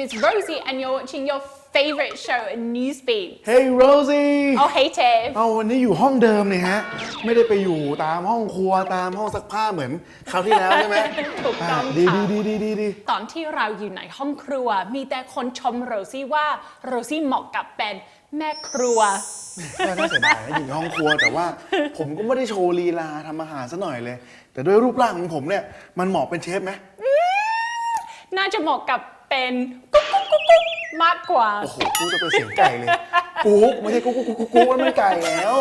ดีค่ะ Hi my name is Rosie and you're watching your favorite show Newsbeat Hey Rosie Oh hey Tiff เอาวันนี้อยู่ห้องเดิมเนี่ยฮะ ไม่ได้ไปอยู่ตามห้องครัวตามห้องซักผ้าเหมือนคราวที่แล้วใช่ไหมถูกต้องอ่าดีค่ะดีดีดีดีดี ตอนที่เราอยู่ในห้องครัว มีแต่คนชมโรซี่ว่าโรซี่เหมาะกับเป็นแม่ครัว ก็น่าเสียดายนะอยู่ในห้องครัวแต่ว่าผมก็ไม่ได้โชว์ลีลาทำอาหารซะหน่อยเลย แต่ด้วยรูปร่างของผมเนี่ย มันเหมาะเป็นเชฟไหมน่าจะเหมาะกับ เป็นกุ๊กกุ๊กกุ๊กกุ๊กมากกว่า โอ้โหกูจะเป็นเสียงไก่เลยกุ๊กไม่ใช่กุ๊กกุ๊กกุ๊กกุ๊กกุ๊กมันไม่ไก่แล้ว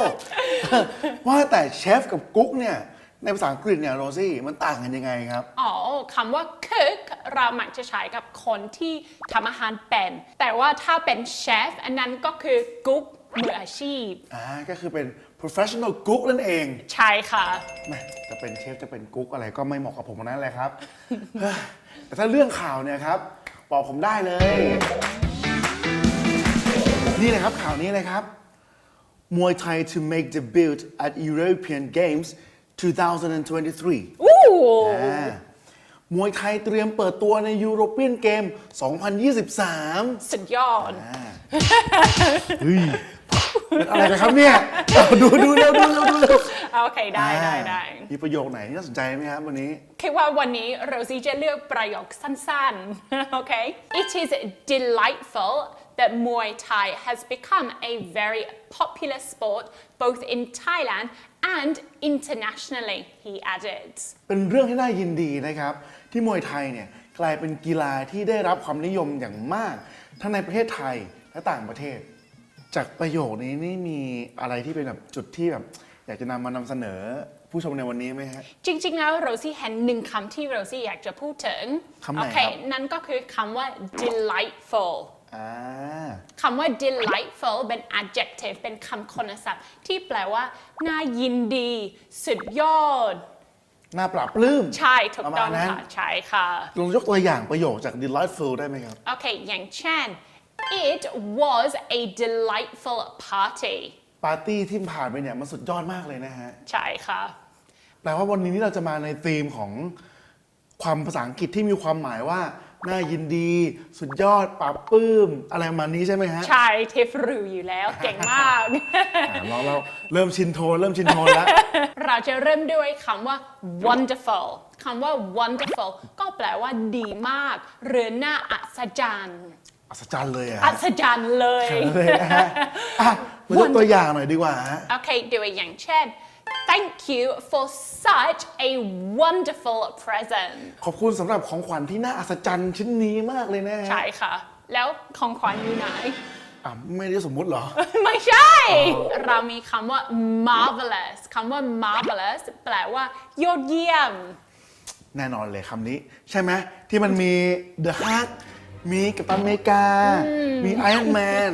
ว่าแต่เชฟกับกุ๊กเนี่ยในภาษาอังกฤษเนี่ยโรซี่มันต่างกันยังไงครับ อ๋อคำว่า cook เรามักจะใช้กับคนที่ทำอาหารเป็น แต่ว่าถ้าเป็นเชฟอันนั้นก็คือกุ๊กมืออาชีพ อ่าก็คือเป็น professional cook นั่นเองใช่ค่ะ แหม่จะเป็นเชฟจะเป็นกุ๊กอะไรก็ไม่เหมาะกับผมทั้งนั้นเลยครับ เฮ้ยแต่ถ้าเรื่องข่าวเนี่ยครับ บอกผมได้เลย นี่เลยครับข่าวนี้เลยครับมวยไทย to make debut at European Games 2023อู้อ่ามวยไทยเตรียมเปิดตัวในยูโรเปียนเกม 2023 สุดยอด เฮ้ย เป็นอะไรกันครับเนี่ยเอาดูดูเร็วดูเร็วดูเร็วโอเคได้ได้ได้มีประโยคไหนที่น่าสนใจไหมครับวันนี้ คิดว่าวันนี้โรซี่จะเลือกประโยคสั้นๆ โอเค It is delightful that Muay Thai has become a very popular sport both in Thailand and internationally he added เป็นเรื่องที่น่ายินดีนะครับ ที่มวยไทยเนี่ยกลายเป็นกีฬาที่ได้รับความนิยมอย่างมาก ทั้งในประเทศไทยและต่างประเทศ จากประโยคนี้นี่มีอะไรที่เป็นแบบจุดที่แบบ อยากจะนำมานำเสนอผู้ชมในวันนี้ไหมฮะ จริงๆ แล้วโรซี่เห็นหนึ่งคำที่โรซี่อยากจะพูดถึงคำไหนโอเคครับนั่นก็คือคำว่า delightful อ่า คำว่า delightful เป็น adjective เป็นคำคุณศัพท์ ที่แปลว่า น่ายินดี สุดยอด น่าปรับปลื้ม ใช่ถูกประต้มาอณงนั้น ค่ะ ใช่ค่ะ ลองยกตัวอย่างประโยคจาก delightful ได้ไหมครับ โอเค อย่างเช่น it was a delightful party ปาร์ตี้ที่ผ่านไปเนี่ยมันสุดยอดมากเลยนะฮะ ใช่ค่ะ แปลว่าวันนี้เราจะมาในธีมของความภาษาอังกฤษที่มีความหมายว่า น่ายินดี สุดยอดปราบปลื้ม อะไรประมาณนี้ใช่ไหมฮะใช่เทฟรู้อยู่แล้วเก่งมาก อ่าเราเราเริ่มชินโทนเริ่มชินโทนแล้ว เราจะเริ่มด้วยคำว่า wonderful คำว่า wonderful ก็แปลว่าดีมาก หรือน่าอัศจรรย์ อัศจรรย์เลยอะอัศจรรย์เลย เลยนะฮะอะมายกตัวอย่างหน่อยดีกว่าฮะโอเคดูอย่างเช่น thank you for such a wonderful present ขอบคุณสำหรับของขวัญที่น่าอัศจรรย์ชิ้นนี้มากเลยนะฮะใช่ค่ะ แล้วของขวัญอยู่ไหน อะไม่ได้สมมุติเหรอ ไม่ใช่ เรามีคำว่า marvelous คำว่า marvelous แปลว่ายอดเยี่ยม แน่นอนเลยคำนี้ ใช่ไหมที่มันมี The Hulk มีกัปตันอเมริกา มี Iron Man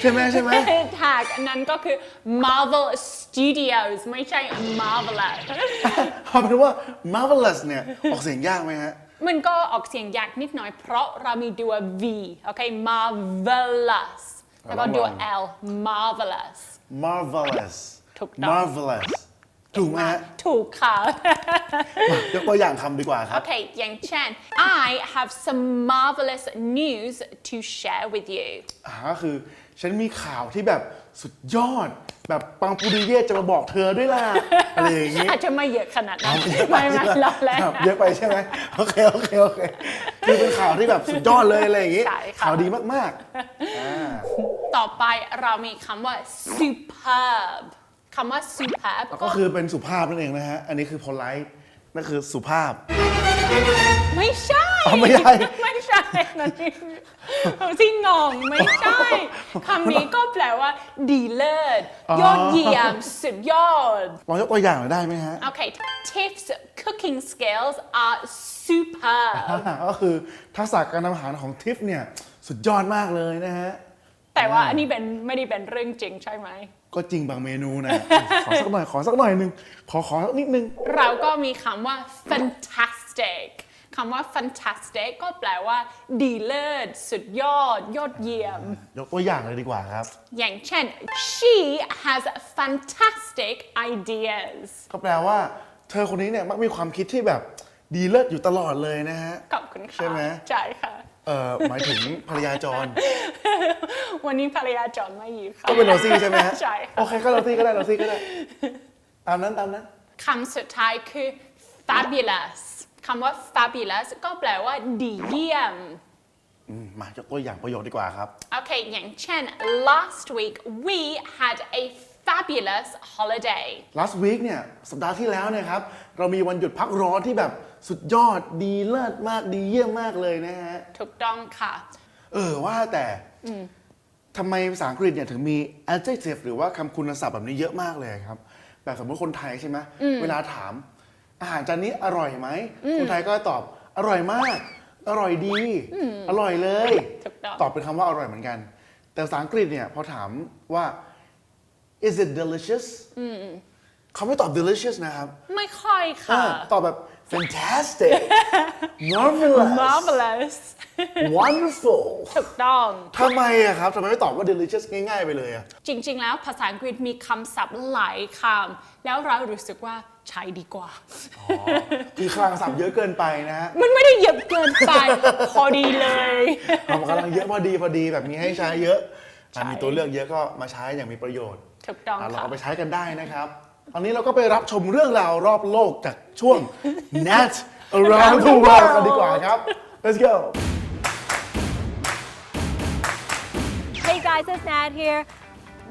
ใช่ไหมใช่ไหมแท็กอันนั้นก็คือ Marvel Studios ไม่ใช่ marvelous เอาเป็นว่า marvelous เนี่ยออกเสียงยากไหมฮะ มันก็ออกเสียงยากนิดหน่อย เพราะเรามีตัว V โอเค marvelous แล้วก็ตัว L marvelous marvelous ถูกต้อง marvelous ถูกไหมฮะถูกค่ะ ยกตัวอย่างคำดีกว่าครัโอบเคอย่างเช่น I have some marvelous news to share with you อ่าก็คือ ฉันมีข่าวที่แบบสุดยอด แบบปังปุริเย่จะมาบอกเธอด้วยล่ะ อะไรอย่างนี้อาจจะไม่เยอะขนาดนั้นเยอะไปไม่ไม่ใช่หเราแล้วครับเยอะไปใช่ไหมโอเคโอเคโอเคคือเป็นข่าวที่แบบสุดยอดเลยอะไรอย่างนี้ใช่ค่ะข่าวดีมากๆอ่าต่อไปเรามีคำว่า superb คำว่า superb ก็คือเป็นสุภาพนั่นเองนะฮะ อันนี้คือ polite นั่นคือสุภาพ ไม่ใช่ อ๋อไม่ใช่ ไม่ใช่นั่นที่งงไม่ใช่คำนี้ก็แปลว่า ดีเลิศอ๋อยอดเยี่ยม สุดยอด ลองยกตัวอย่างหน่อยได้ไหมฮะ โอเค Tiff's cooking skills are superb ก็คือทักษะการทำอาหารของทิฟเนี่ย สุดยอดมากเลยนะฮะ แต่ว่าอันนี้เป็นไม่ได้เป็นเรื่องจริงใช่ไหม ก็จริงบางเมนูนะ ขอสักหน่อย ขอสักหน่อยหนึ่งขอขอสักนิดนึง เราก็มีคำว่า fantastic คำว่า fantastic ก็แปลว่า ดีเลิศสุดยอด ยอดเยี่ยม ยกตัวอย่างเลยดีกว่าครับ อย่างเช่น she has fantastic ideas ก็แปลว่า เธอคนนี้เนี่ยมักมีความคิดที่แบบดีเลิศอยู่ตลอดเลยนะฮะ ขอบคุณค่ะ ใช่ไหม ใช่ค่ะ เอ่อหมายถึงภรรยาจร วันนี้ภรรยาจอนไม่อยู่ค่ะ ก็เป็นโรซี่ใช่ไหมฮะใช่ค่ะ โอเคก็โรซี่ก็ได้โรซี่ก็ได้ตามนั้นตามนั้น คำสุดท้ายคือ fabulous คำว่า fabulous ก็แปลว่าดีเยี่ยม อืมมายกตัวอย่างประโยคดีกว่าครับ โอเค อย่างเช่น last week we had a fabulous holiday last week เนี่ยสัปดาห์ที่แล้วเนี่ยครับ เรามีวันหยุดพักร้อนที่แบบสุดยอดดีเลิศมากดีเยี่ยมมากเลยนะฮะ ถูกต้องค่ะ เออว่าแต่ทำไมภาษาอังกฤษเนี่ยถึงมี adjective หรือว่าคำคุณศัพท์แบบนี้เยอะมากเลยครับ แบบสมมติคนไทยใช่ไหมเวลาถาม อาหารจานนี้อร่อยไหมคนไทยก็ตอบอร่อยมาก อร่อยดี อร่อยเลยถูกต้องตอบเป็นคำว่าอร่อยเหมือนกัน แต่ภาษาอังกฤษเนี่ยพอถามว่า is it delicious เขาไม่ตอบ delicious นะครับไม่ค่อยค่ะ อ่าตอบแบบ fantastic marvelous marvelous wonderful ถูกต้อง ทำไมอะครับทำไมไม่ตอบว่า delicious ง่ายๆไปเลยอะจริง ๆ แล้วภาษาอังกฤษมีคำศัพท์หลายคำแล้วเรารู้สึกว่าใช้ดีกว่า คือคลังศัพท์เยอะเกินไปนะฮะมันไม่ได้เยอะเกินไป พอดีเลยเรากำลังเยอะพอดีพอดีแบบนี้ให้ใช้เยอะอะใช่มีตัวเลือกเยอะก็มาใช้อย่างมีประโยชน์ ถูกต้องอะเราค่ะ เอาไปใช้กันได้นะครับ ตอนนี้เราก็ไปรับชมเรื่องราวรอบโลกจากช่วง Nat Around the World กันดีกว่าครับ let's go Hey guys, it's Nat here.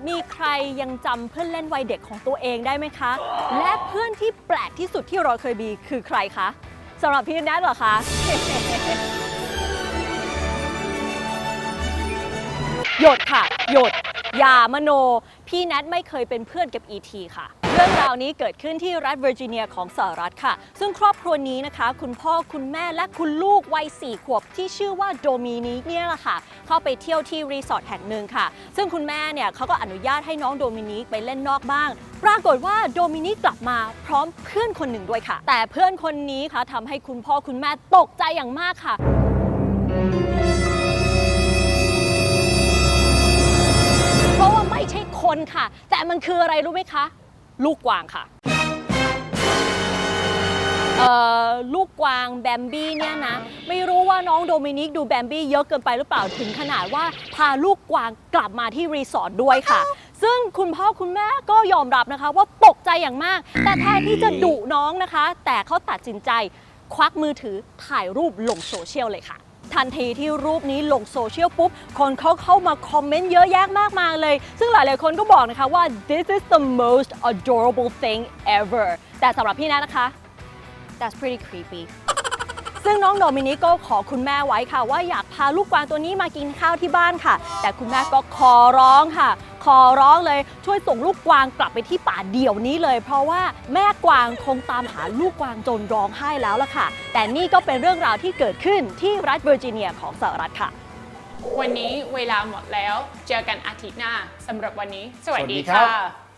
มีใครยังจำเพื่อนเล่นวัยเด็กของตัวเองได้ไหมคะ และเพื่อนที่แปลกที่สุดที่เราเคยมีคือใครคะสำหรับพี่แนทเหรอคะ หยดค่ะ หยด อย่ามโน พี่แนทไม่เคยเป็นเพื่อนกับ E.T. ค่ะ เรื่องราวนี้เกิดขึ้นที่รัฐเวอร์จิเนียของสหรัฐค่ะ ซึ่งครอบครัวนี้นะคะ คุณพ่อคุณแม่และคุณลูกวัย4ขวบที่ชื่อว่าโดมินิกเนี่ยแหละค่ะ เข้าไปเที่ยวที่รีสอร์ทแห่งหนึ่งค่ะ ซึ่งคุณแม่เนี่ยเขาก็อนุญาตให้น้องโดมินิกไปเล่นนอกบ้าง ปรากฏว่าโดมินิกกลับมาพร้อมเพื่อนคนหนึ่งด้วยค่ะ แต่เพื่อนคนนี้ค่ะทำให้คุณพ่อคุณแม่ตกใจอย่างมากค่ะ คนค่ะ แต่มันคืออะไรรู้ไหมคะ ลูกกวางค่ะเอ่อลูกกวางแบมบี้เนี่ยนะ ไม่รู้ว่าน้องโดมินิกดูแบมบี้เยอะเกินไปหรือเปล่าถึงขนาดว่าพาลูกกวางกลับมาที่รีสอร์ทด้วยค่ะ ซึ่งคุณพ่อคุณแม่ก็ยอมรับนะคะ ว่าตกใจอย่างมาก แต่แทนที่จะดุน้องนะคะ แต่เขาตัดสินใจควักมือถือถ่ายรูปลงโซเชียลเลยค่ะ ทันทีที่รูปนี้ลงโซเชียลปุ๊บ คนเขาเข้ามาคอมเมนต์เยอะแยะมากมายเลย ซึ่งหลายๆคนก็บอกนะคะว่า this is the most adorable thing ever แต่สำหรับพี่แนะนะคะ that's pretty creepy ซึ่งน้องโดมินิกก็ขอคุณแม่ไว้ค่ะ ว่าอยากพาลูกกวางตัวนี้มากินข้าวที่บ้านค่ะ แต่คุณแม่ก็ขอร้องค่ะ ขอร้องเลยช่วยส่งลูกกวางกลับไปที่ป่าเดี่ยวนี้เลย เพราะว่าแม่กวางคงตามหาลูกกวางจนร้องไห้แล้วล่ะค่ะ แต่นี่ก็เป็นเรื่องราวที่เกิดขึ้นที่รัฐเวอร์จิเนียของสหรัฐค่ะ วันนี้เวลาหมดแล้ว เจอกันอาทิตย์หน้าสำหรับวันนี้ สวัสดีสวัสดีครัค่ะบ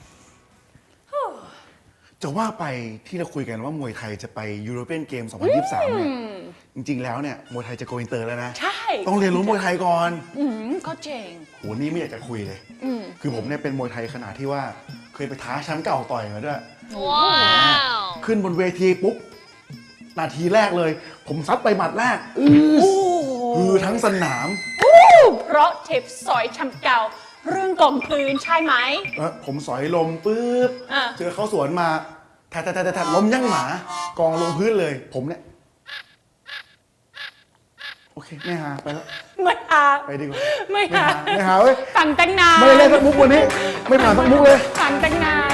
จะว่าไปที่เราคุยกันว่ามวยไทยจะไปยูโรเปียนเกม 2023 เนี่ย จริง ๆ แล้วเนี่ย มวยไทยจะโกอินเตอร์แล้วนะ ใช่ ต้องเรียนรู้มวยไทยก่อน อืมก็เจ๋งโห นี่ไม่อยากจะคุยเลยคือผมเนี่ยเป็นมวยไทยขนาดที่ว่าเคยไปท้าแชมป์เก่าต่อยมาด้วยขึ้นบนเวทีปุ๊บ นาทีแรกเลย ผมซัดไปหมัดแรก อื้อคือทั้งสนาม เพราะเทปซอยชำเก่า เรื่องกลมกลืนใช่ไหม เอ้อผมสอยลมปุ๊บ อะ เจอเขาสวนมา แทะแทะแทะแทะแทะล้มยั่งหมา กองลงพื้นเลย ผมเนี่ย โอเค ไม่หาไปแล้ว ไม่หา ไปดีกว่า ไม่ไม่หาหา ไม่หาเว้ยฟังตั้งนาน ไม่ได้เล่นสักมุกวันนี้ ไม่ผ่านสักมุกเลยฟังตั้งนาน